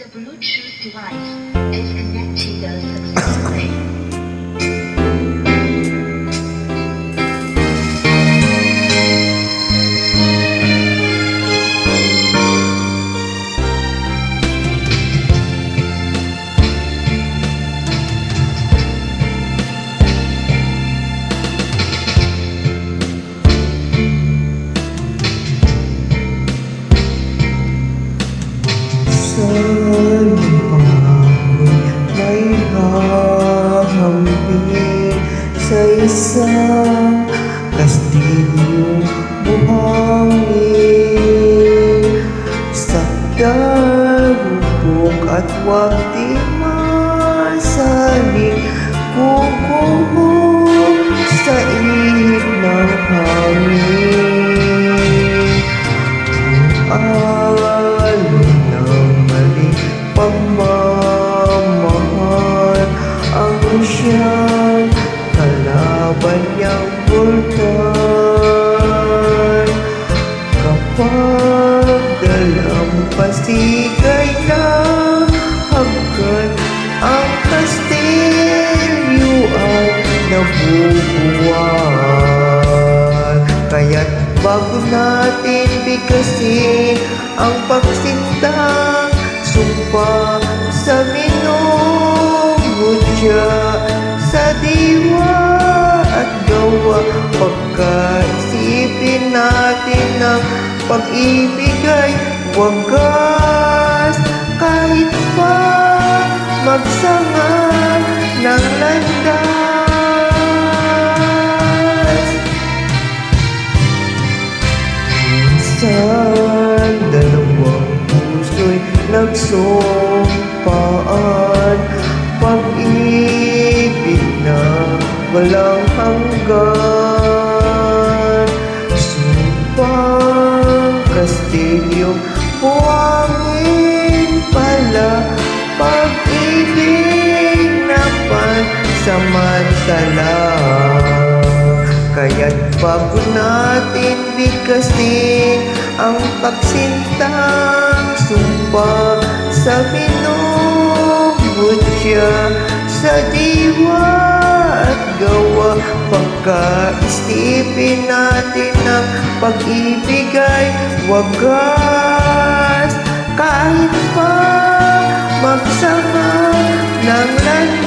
The Bluetooth device is connected successfully. Isang kastilyong buhangin sa darubok at wag di masaling kukuho sa ihip ng hangin. Alin ng maling pagmamahal Bago natin bigkasin ang pagsintang sumpa sa minumutya sa diwa at gawa pagkaisipin natin ng pag-ibig ay wagas. Kahit pa magsanga ng landas Minsan dalawang puso'y nagsumpaan? Pag-ibig na walang hanggan. Sumpang kastilyo buhangin pala. Pag-ibig na pansamantala. Kaya't bago natin bigkasin ang pagsintang sumpa sa minumutya sa diwa at gawa. Pagkaisipin natin ang pag-ibig ay wagas. Kahit pa magsama ng landas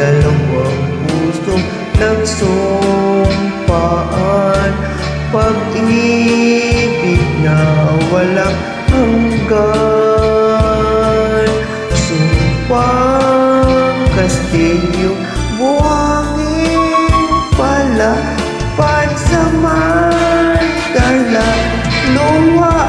dalawang pusong nagsumpaan. Pag-ibig na walang hanggan. Sumpang kastilyo buhangin pala Pansamantala luwa